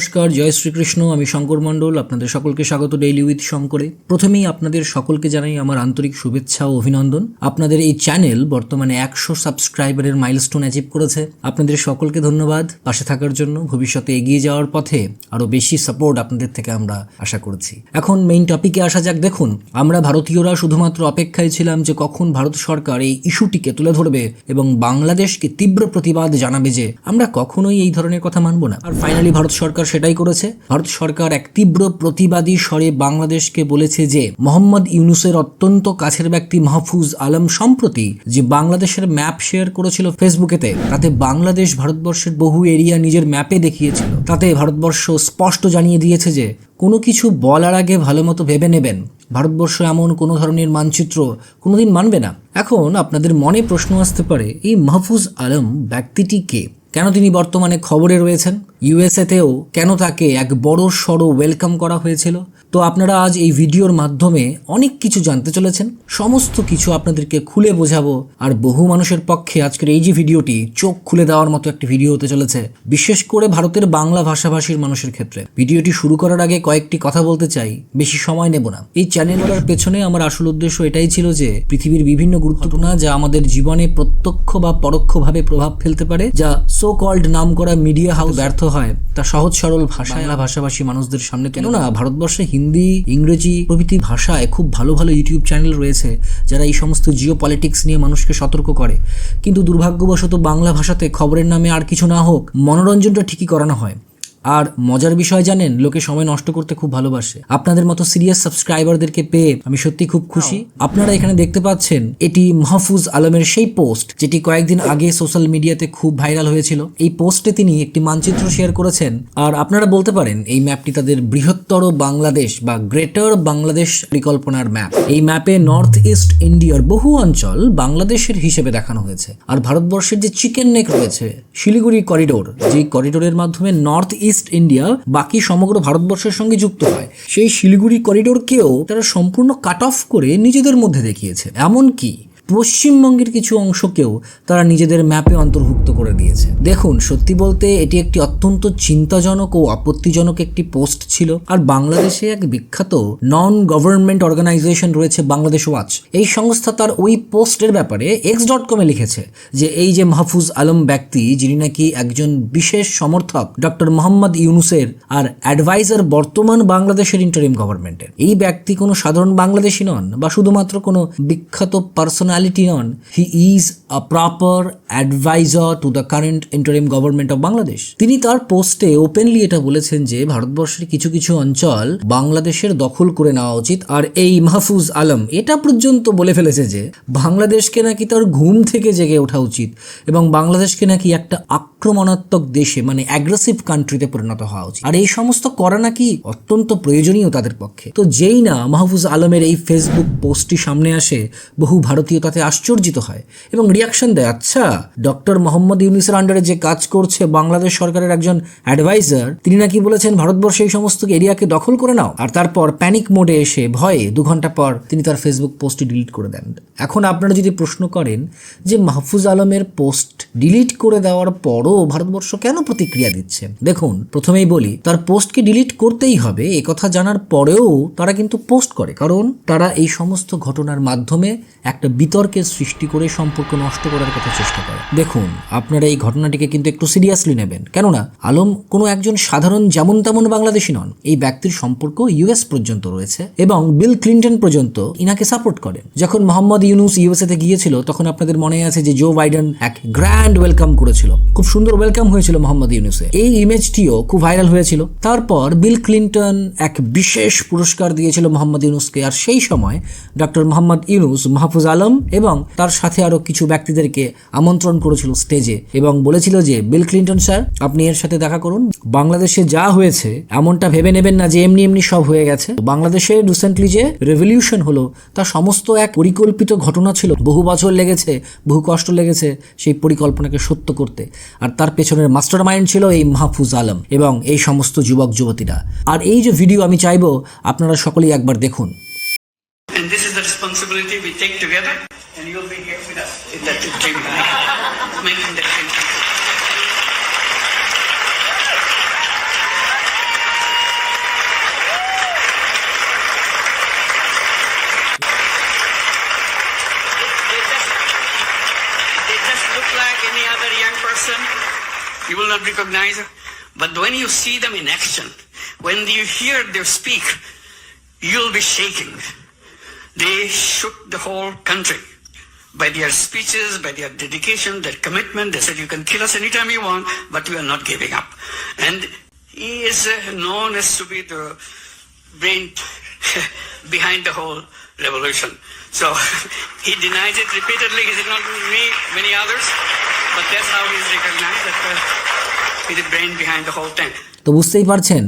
নমস্কার, জয় শ্রীকৃষ্ণ, আমি শঙ্কর মণ্ডল, আপনাদের সকলকে স্বাগত ডেইলি উইথ শঙ্করে। প্রথমেই আপনাদের সকলকে জানাই আমার আন্তরিক শুভেচ্ছা ও অভিনন্দন। আপনাদের এই চ্যানেল বর্তমানে একশো সাবস্ক্রাইবারের মাইলস্টোন অ্যাচিভ করেছে। আপনাদের সকলকে ধন্যবাদ। পাশে থাকার জন্য ভবিষ্যতে এগিয়ে যাওয়ার পথে আরও বেশি সাপোর্ট আপনাদের থেকে আমরা আশা করছি। এখন মেইন টপিকে আসা যাক। দেখুন, আমরা ভারতীয়রা শুধুমাত্র অপেক্ষায় ছিলাম যে কখন ভারত সরকার এই ইস্যুটিকে তুলে ধরবে এবং বাংলাদেশকে তীব্র প্রতিবাদ জানাবে যে আমরা কখনোই এই ধরনের কথা মানব না। আর ফাইনালি ভারত সরকার সেটাই করেছে। ভারত সরকার এক তীব্র প্রতিবাদী স্বরে বাংলাদেশকে বলেছে যে, মোহাম্মদ ইউনুসের অত্যন্ত কাছের ব্যক্তি মাহফুজ আলম সম্প্রতি যে বাংলাদেশের ম্যাপ শেয়ার করেছিল ফেসবুকেতে, তাতে বাংলাদেশ ভারতবর্ষের বহু এরিয়া নিজের ম্যাপে দেখিয়েছিল। তাতে ভারতবর্ষ স্পষ্ট জানিয়ে দিয়েছে যে, কোনো কিছু বলার আগে ভালো মতো ভেবে নেবেন। ভারতবর্ষ এমন কোনো ধরনের মানচিত্র কোনোদিন মানবে না। এখন আপনাদের মনে প্রশ্ন আসতে পারে, এই মাহফুজ আলম ব্যক্তিটি কে? কেন তিনি বর্তমানে খবরে রয়েছেন? ইউএসএতেও কেন তাকে এক বড় সড়ো ওয়েলকাম করা হয়েছিল? তো আপনারা আজ এই ভিডিওর মাধ্যমে অনেক কিছু জানতে চলেছেন। সমস্ত কিছু আপনাদেরকে খুলে বোঝাবো। আর বহু মানুষের পক্ষে আজকের এই যে ভিডিওটি চোখ খুলে দেওয়ার মতো একটি ভিডিও হতে চলেছে, বিশেষ করে ভারতের বাংলা ভাষাভাষীর মানুষের ক্ষেত্রে। ভিডিওটি শুরু করার আগে কয়েকটি কথা বলতে চাই, বেশি সময় নেব না। এই চ্যানেলটার পেছনে আমার আসল উদ্দেশ্য এটাই ছিল যে, পৃথিবীর বিভিন্ন গুরুত্বপূর্ণ যা আমাদের জীবনে প্রত্যক্ষ বা পরোক্ষভাবে প্রভাব ফেলতে পারে, যা সো কল্ড নাম করা মিডিয়া হাউস ব্যর্থ হয় তা সহজ সরল ভাষায় ভাষাভাষী মানুষদের সামনে কেননা ভারতবর্ষে হিন্দি ইংরেজি প্রভৃতি ভাষায় খুব ভালো ভালো ইউটিউব চ্যানেল রয়েছে যারা এই সমস্ত জিও পলিটিক্স নিয়ে মানুষকে সতর্ক করে। কিন্তু দুর্ভাগ্যবশত বাংলা ভাষাতে খবরের নামে আর কিছু না হোক মনোরঞ্জনটা ঠিকই করানো হয়। আর মজার বিষয় জানেন লোকে সময় নষ্ট করতে খুব ভালোবাসে। আপনাদের মতো সিরিয়াস সাবস্ক্রাইবারদেরকে পেয়ে আমি সত্যি খুব খুশি। আপনারা এখানে দেখতে পাচ্ছেন এটি মাহফুজ আলমের সেই পোস্ট যেটি কয়েকদিন আগে সোশ্যাল মিডিয়াতে খুব ভাইরাল হয়েছিল। এই পোস্টে তিনি একটি মানচিত্র শেয়ার করেছেন। আর আপনারা বলতে পারেন এই ম্যাপটি তাদের বৃহত্তর বাংলাদেশ বা গ্রেটার বাংলাদেশ পরিকল্পনার ম্যাপ এই ম্যাপে নর্থ ইস্ট ইন্ডিয়ার বহু অঞ্চল বাংলাদেশের হিসেবে দেখানো হয়েছে। আর ভারতবর্ষের যে চিকেন নেক রয়েছে শিলিগুড়ি করিডোর যে করিডোরের মাধ্যমে নর্থ ইস্ট ইন্ডিয়া বাকি সমগ্র ভারতবর্ষের সঙ্গে যুক্ত হয়। সেই শিলিগুড়ি করিডোরকেও তারা সম্পূর্ণ কাট অফ করে নিজেদের মধ্যে দেখিয়েছে। এমনকি পশ্চিমবঙ্গের কিছু অংশকেও তারা নিজেদের ম্যাপে অন্তর্ভুক্ত করে দিয়েছে। দেখুন, সত্যি বলতে এটি একটি অত্যন্ত চিন্তাজনক ও আপত্তিজনক একটি পোস্ট ছিল। আর বাংলাদেশে এক বিখ্যাত নন গভর্নমেন্ট অর্গানাইজেশন রয়েছে বাংলাদেশ ওয়াচ। এই সংস্থা তার ওই পোস্টের ব্যাপারে এক্স ডট কমে লিখেছে যে, এই যে মাহফুজ আলম ব্যক্তি, যিনি নাকি একজন বিশেষ সমর্থক ডক্টর মোহাম্মদ ইউনুসের আর অ্যাডভাইজার বর্তমান বাংলাদেশের ইন্টারিম গভর্নমেন্টের এই ব্যক্তি কোনো সাধারণ বাংলাদেশি নন বা শুধুমাত্র কোনো বিখ্যাত personal personality on, he is a proper advisor to the current interim government of Bangladesh তিনি তার পোস্টে ওপেনলি এটা বলেছেন যে ভারতবর্ষের কিছু কিছু অঞ্চল বাংলাদেশের দখল করে নেওয়া উচিত। আর এই মাহফুজ আলম এটা পর্যন্ত বলে ফেলেছে যে বাংলাদেশকে নাকি তার ঘুম থেকে জেগে ওঠা উচিত এবং বাংলাদেশকে নাকি একটা আক্রমণাত্মক দেশে মানে অ্যাগ্রেসিভ কান্ট্রিতে পরিণত হওয়া উচিত। আর এই সমস্ত করা নাকি অত্যন্ত প্রয়োজনীয় তাদের পক্ষে। তো যেই না মাহফুজ আলমের এই ফেসবুক পোস্টটি সামনে আসে বহু ভারতীয় তাতে আশ্চর্যিত হয় এবং রিয়াকশন দেয় আচ্ছা ডক্টর মোহাম্মদ ইউনিসের আন্ডারে যে কাজ করছে বাংলাদেশ সরকারের একজন অ্যাডভাইজার তিনি নাকি বলেছেন ভারতবর্ষে এই সমস্ত এরিয়াকে দখল করে নাও। আর তারপর প্যানিক মোডে এসে, ভয়ে দু ঘণ্টা পর তিনি তার ফেসবুক পোস্টটি ডিলিট করে দেন। এখন আপনারা যদি প্রশ্ন করেন যে মাহফুজ আলমের পোস্ট ডিলিট করে দেওয়ার পরও ভারতবর্ষ কেন প্রতিক্রিয়া দিচ্ছে? দেখুন, প্রথমেই বলি, তার পোস্টকে ডিলিট করতেই হবে, এ কথা জানার পরেও তারা কিন্তু পোস্ট করে। কারণ তারা এই সমস্ত ঘটনার মাধ্যমে একটা বিতর্কের সৃষ্টি করে সম্পর্ক নষ্ট করার কথা চেষ্টা করে। দেখুন, আপনারা এই ঘটনাটিকে কিন্তু একটু সিরিয়াসলি নেবেন। কেননা, আলম কোনো একজন সাধারণ যেমন তেমন বাংলাদেশি নন। এই ব্যক্তির সম্পর্ক ইউএস পর্যন্ত রয়েছে এবং বিল ক্লিন্টন পর্যন্ত ইনাকে সাপোর্ট করেন। যখন মোহাম্মদ ইউনুস ইউএসএতে গিয়েছিল, তখন আপনাদের মনে আছে যে জো বাইডেন এক গ্র্যান্ড ওয়েলকাম করেছিল। খুব সুন্দর ওয়েলকাম হয়েছিল মোহাম্মদ ইউনুসে। এই ইমেজটিও খুব ভাইরাল হয়েছিল। তারপর বিল ক্লিন্টন এক বিশেষ পুরস্কার দিয়েছিল মোহাম্মদ ইউনুসকে। আর সেই সময় ডক্টর মোহাম্মদ ইউনুস, মাহফুজ আলম এবং তার সাথে আরও কিছু ব্যক্তিদেরকে আমন্ত্রণ করেছিল স্টেজে এবং বলেছিল যে, বিল ক্লিন্টন, স্যার, আপনি এর সাথে দেখা করুন। বাংলাদেশে যা হয়েছে, এমনটা ভেবে নেবেন না যে এমনি এমনি সব হয়ে গেছে। বাংলাদেশে রিসেন্টলি যে রেভলিউশন হলো, তা সমস্ত এক পরিকল্পিত ঘটনা ছিল। বহু বছর লেগেছে, বহু কষ্ট লেগেছে সেই পরিকল্পনাকে সত্য করতে। আর তার পেছনের মাস্টার মাইন্ড ছিল এই মাহফুজ আলম এবং এই সমস্ত যুবক যুবতীরা আর এই যে ভিডিও আমি চাইব, আপনারা সকলেই একবার দেখুন। responsibility we take together, and you'll be here with us in that dream, making that dream come true. you will not recognize them. But when you see them in action, when you hear them speak, you'll be shaking. They shook the whole country by their speeches, by their dedication, their commitment. They said, you can kill us anytime you want, but we are not giving up. And he is uh, known as to be the brain behind the whole revolution. So he denies it repeatedly. He did not me, many others, but that's how he's recognized that uh, he's the brain behind the whole thing. তো বুঝতেই পারছেন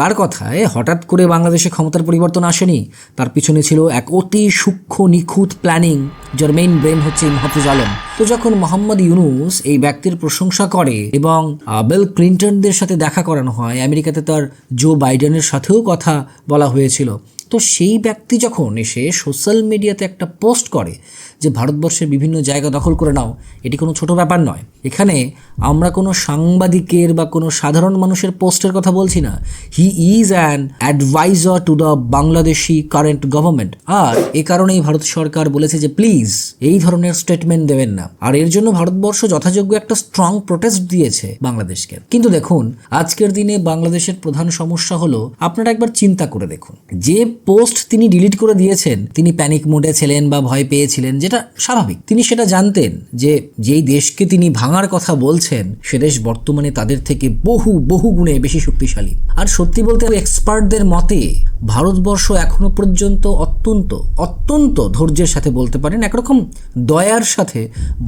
তার কথায় হঠাৎ করে বাংলাদেশে ক্ষমতার পরিবর্তন আসেনি। তার পিছনে ছিল এক অতি সূক্ষ্ম, নিখুঁত প্ল্যানিং যার মেইন ব্রেন হচ্ছে মাহফুজ আলম। তো যখন মোহাম্মদ ইউনুস এই ব্যক্তির প্রশংসা করে এবং বিল ক্লিন্টনদের সাথে দেখা করানো হয়, আমেরিকাতে তার জো বাইডেনের সাথেও কথা বলা হয়েছিল। তো সেই ব্যক্তি যখন এসে সোশ্যাল মিডিয়াতে একটা পোস্ট করে যে ভারতবর্ষের বিভিন্ন জায়গা দখল করে নাও, এটি কোনো ছোট ব্যাপার নয়। এখানে আমরা কোনো সাংবাদিকের বা কোনো সাধারণ মানুষের পোস্টের কথা বলছি না। He is an adviser to the Bangladeshi current government আর এ কারণেই ভারত সরকার বলেছে যে প্লিজ এই ধরনের স্টেটমেন্ট দেবেন না। আর এর জন্য ভারতবর্ষ যথাযোগ্য একটা স্ট্রং প্রোটেস্ট দিয়েছে বাংলাদেশকে। কিন্তু দেখুন, আজকের দিনে বাংলাদেশের প্রধান সমস্যা হলো, আপনারা একবার চিন্তা করে দেখুন। যে পোস্ট তিনি ডিলিট করে দিয়েছেন, তিনি প্যানিক মোডে ছিলেন বা ভয় পেয়েছিলেন যেটা স্বাভাবিক। তিনি সেটা জানতেন যে যেই দেশকে তিনি ভাঙার কথা বলছেন, সে দেশ বর্তমানে তাদের থেকে বহু বহু গুণে বেশি শক্তিশালী। আর সত্যি বলতে এক্সপার্টদের মতে ভারতবর্ষ এখনও পর্যন্ত অত্যন্ত অত্যন্ত ধৈর্যের সাথে বলতে পারেন একরকম দয়ার সাথে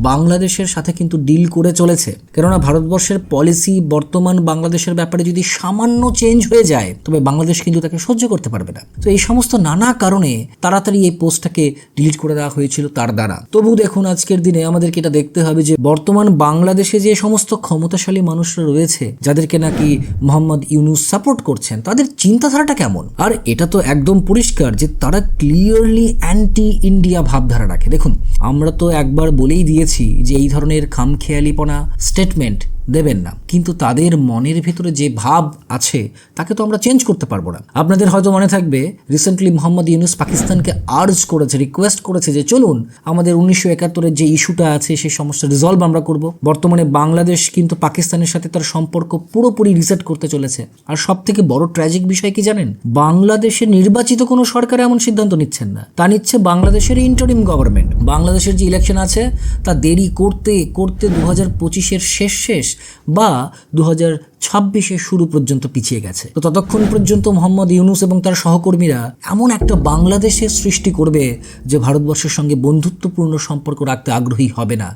বাংলাদেশের সাথে কিন্তু ডিল করে চলেছে। কেননা ভারতবর্ষের পলিসি বর্তমান বাংলাদেশের ব্যাপারে যদি সামান্য চেঞ্জ হয়ে যায়, তবে বাংলাদেশ কিন্তু তাকে সহ্য করতে পারবে না। তো এই সমস্ত নানা কারণে তাড়াতাড়ি এই পোস্টটাকে ডিলিট করে দেওয়া হয়েছিল, তার দ্বারা। তবু দেখুন, আজকের দিনে আমাদেরকে এটা দেখতে হবে যে বর্তমান বাংলাদেশে যে সমস্ত ক্ষমতাশালী মানুষরা রয়েছে, যাদেরকে নাকি মোহাম্মদ ইউনুস সাপোর্ট করছেন, তাদের চিন্তাধারাটা কেমন? আর এটা তো একদম পরিষ্কার যে তারা ক্লিয়ারলি অ্যান্টি ইন্ডিয়া ভাবধারা রাখে। দেখুন, আমরা তো একবার বলেই দিয়েছি যে এই ধরনের খামখেয়ালিপনা স্টেটমেন্ট দেবেন না। কিন্তু তাদের মনের ভেতরে যে ভাব আছে, তাকে তো আমরা চেঞ্জ করতে পারব না। আপনাদের হয়তো মনে থাকবে রিসেন্টলি মোহাম্মদ ইউনুস পাকিস্তানকে আর্জ করেছে রিকোয়েস্ট করেছে যে চলুন, আমাদের উনিশশো একাত্তরের যে ইস্যুটা আছে সেই সমস্যা রিজলভ আমরা করব। বর্তমানে বাংলাদেশ কিন্তু পাকিস্তানের সাথে তার সম্পর্ক পুরোপুরি রিসেট করতে চলেছে। আর সব থেকে বড় ট্র্যাজিক বিষয় কি জানেন? বাংলাদেশের নির্বাচিত কোনো সরকার এমন সিদ্ধান্ত নিচ্ছেন না। তা নিচ্ছে বাংলাদেশের ইন্টারিম গভর্নমেন্ট বাংলাদেশের যে ইলেকশন আছে, তা দেরি করতে করতে দু হাজার পঁচিশের শেষ শেষ বা দু হাজার ছাব্বিশের শুরু পর্যন্ত পিছিয়ে গেছে। তো ততক্ষণ পর্যন্ত মোহাম্মদ ইউনুস এবং তার সহকর্মীরা এমন একটা বাংলাদেশের সৃষ্টি করবে যে ভারতবর্ষের সঙ্গে বন্ধুত্বপূর্ণ সম্পর্ক রাখতে আগ্রহী হবে না।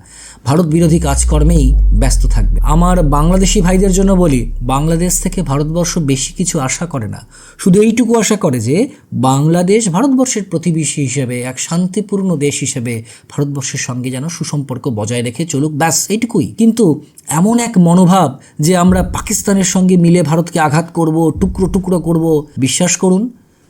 ভারত বিরোধী কাজকর্মেই ব্যস্ত থাকবে। আমার বাংলাদেশি ভাইদের জন্য বলি, বাংলাদেশ থেকে ভারতবর্ষ বেশি কিছু আশা করে না। শুধু এইটুকু আশা করে যে, বাংলাদেশ ভারতবর্ষের প্রতিবেশী হিসেবে, এক শান্তিপূর্ণ দেশ হিসেবে ভারতবর্ষের সঙ্গে যেন সুসম্পর্ক বজায় রেখে চলুক, ব্যাস, এইটুকুই। কিন্তু এমন এক মনোভাব যে আমরা পাকিস্তানের সঙ্গে মিলে ভারতকে আঘাত করব, টুকরো টুকরো করব, বিশ্বাস করুন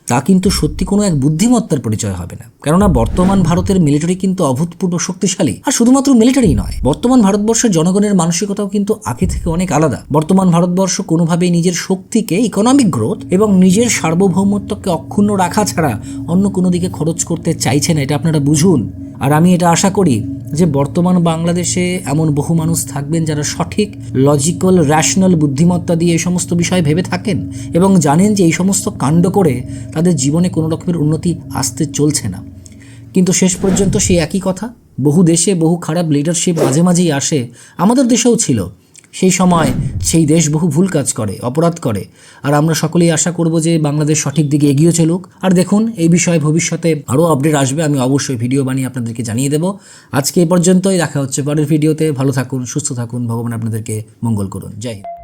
তা কিন্তু সত্যি কোনো এক বুদ্ধিমত্তার পরিচয় হবে না। কেননা বর্তমান ভারতের মিলিটারি কিন্তু অভূতপূর্ব শক্তিশালী। আর শুধুমাত্র মিলিটারি নয়, বর্তমান ভারতবর্ষের জনগণের মানসিকতাও কিন্তু আগে থেকে অনেক আলাদা। বর্তমান ভারতবর্ষ কোনোভাবেই নিজের শক্তিকে ইকোনমিক গ্রোথ এবং নিজের সার্বভৌমত্বকে অক্ষুণ্ণ রাখা ছাড়া অন্য কোনো দিকে খরচ করতে চাইছে না, এটা আপনারা বুঝুন। আর আমি এটা আশা করি যে বর্তমান বাংলাদেশে এমন বহু মানুষ থাকবেন যারা সঠিক লজিক্যাল র্যাশনাল বুদ্ধিমত্তা দিয়ে এই সমস্ত বিষয় ভেবে থাকেন এবং জানেন যে এই সমস্ত কাণ্ড করে তাদের জীবনে কোনো রকমের উন্নতি আসতে চলছে না। কিন্তু শেষ পর্যন্ত সেই একই কথা, বহু দেশে বহু খারাপ লিডারশিপ মাঝে মাঝেই আসে, আমাদের দেশেও ছিল। সেই সময় সেই দেশ বহু ভুল কাজ করে, অপরাধ করে। আর আমরা সকলেই আশা করব যে বাংলাদেশ সঠিক দিকে এগিয়ে চলুক। আর দেখুন, এই বিষয়ে ভবিষ্যতে আরও আপডেট আসবে, আমি অবশ্যই ভিডিও বানিয়ে আপনাদেরকে জানিয়ে দেব। আজকে এ পর্যন্তই, দেখা হচ্ছে পরের ভিডিওতে। ভালো থাকুন, সুস্থ থাকুন, ভগবান আপনাদেরকে মঙ্গল করুন। জয় হিন্দ।